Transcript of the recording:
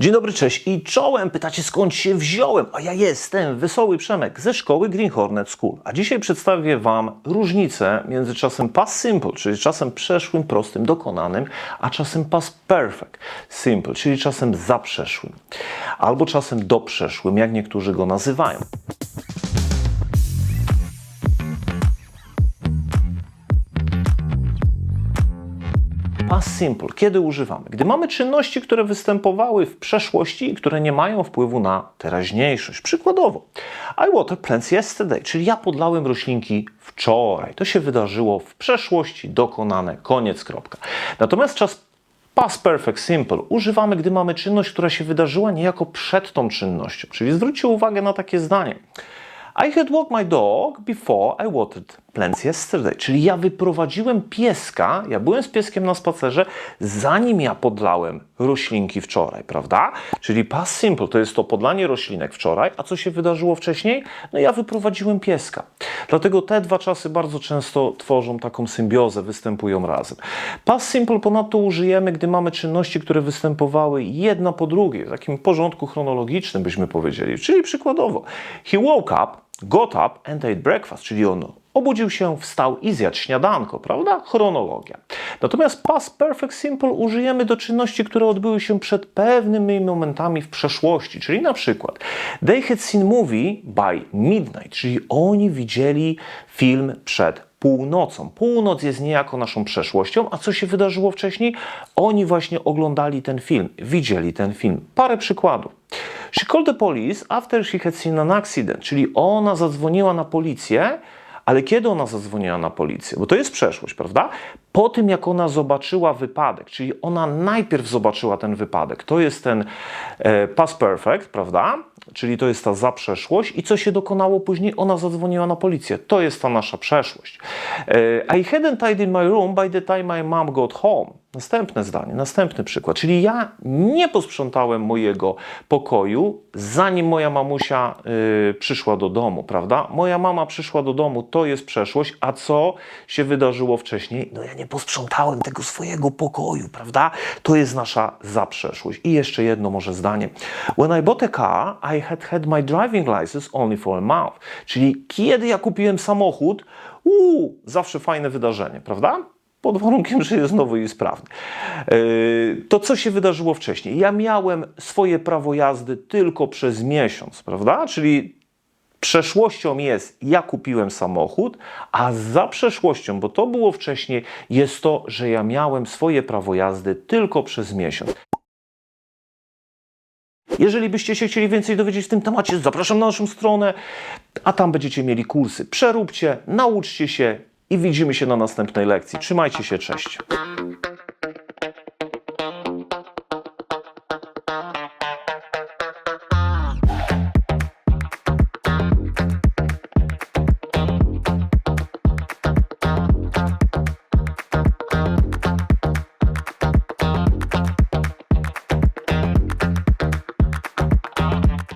Dzień dobry, cześć i czołem. Pytacie skąd się wziąłem? A ja jestem Wesoły Przemek ze szkoły Green Hornet School. A dzisiaj przedstawię Wam różnicę między czasem past simple, czyli czasem przeszłym, prostym, dokonanym, a czasem past perfect simple, czyli czasem zaprzeszłym. Albo czasem doprzeszłym, jak niektórzy go nazywają. Simple. Kiedy używamy? Gdy mamy czynności, które występowały w przeszłości i które nie mają wpływu na teraźniejszość. Przykładowo, I water plants yesterday, czyli ja podlałem roślinki wczoraj. To się wydarzyło w przeszłości, dokonane, koniec, kropka. Natomiast czas Past Perfect Simple używamy, gdy mamy czynność, która się wydarzyła niejako przed tą czynnością. Czyli zwróćcie uwagę na takie zdanie. I had walked my dog before I watered plants yesterday. Czyli ja wyprowadziłem pieska, ja byłem z pieskiem na spacerze, zanim ja podlałem roślinki wczoraj, prawda? Czyli past simple to jest to podlanie roślinek wczoraj, a co się wydarzyło wcześniej? No ja wyprowadziłem pieska. Dlatego te dwa czasy bardzo często tworzą taką symbiozę, występują razem. Past simple ponadto użyjemy, gdy mamy czynności, które występowały jedna po drugiej, w takim porządku chronologicznym byśmy powiedzieli. Czyli przykładowo, he woke up, got up and ate breakfast, czyli on obudził się, wstał i zjadł śniadanko, prawda? Chronologia. Natomiast past perfect simple użyjemy do czynności, które odbyły się przed pewnymi momentami w przeszłości, czyli na przykład they had seen movie by midnight, czyli oni widzieli film przed północą. Północ jest niejako naszą przeszłością, a co się wydarzyło wcześniej? Oni właśnie oglądali ten film, widzieli ten film. Parę przykładów. She called the police after she had seen an accident, czyli ona zadzwoniła na policję, ale kiedy ona zadzwoniła na policję? Bo to jest przeszłość, prawda? Po tym, jak ona zobaczyła wypadek, czyli ona najpierw zobaczyła ten wypadek. To jest ten e, past perfect, prawda? Czyli to jest ta zaprzeszłość. I co się dokonało później? Ona zadzwoniła na policję. To jest ta nasza przeszłość. E, I hadn't tidied my room by the time my mom got home. Następne zdanie, następny przykład. Czyli ja nie posprzątałem mojego pokoju, zanim moja mamusia y, przyszła do domu, prawda? Moja mama przyszła do domu, to jest przeszłość, a co się wydarzyło wcześniej? No ja nie posprzątałem tego swojego pokoju, prawda? To jest nasza zaprzeszłość. I jeszcze jedno może zdanie. When I bought a car, I had had my driving license only for a month. Czyli kiedy ja kupiłem samochód, uu, zawsze fajne wydarzenie, prawda? Pod warunkiem, że jest nowy i sprawny. Yy, To co się wydarzyło wcześniej? Ja miałem swoje prawo jazdy tylko przez miesiąc, prawda? Czyli przeszłością jest, ja kupiłem samochód, a za przeszłością, bo to było wcześniej, jest to, że ja miałem swoje prawo jazdy tylko przez miesiąc. Jeżeli byście się chcieli więcej dowiedzieć w tym temacie, zapraszam na naszą stronę, a tam będziecie mieli kursy. Przeróbcie, nauczcie się i widzimy się na następnej lekcji. Trzymajcie się, cześć.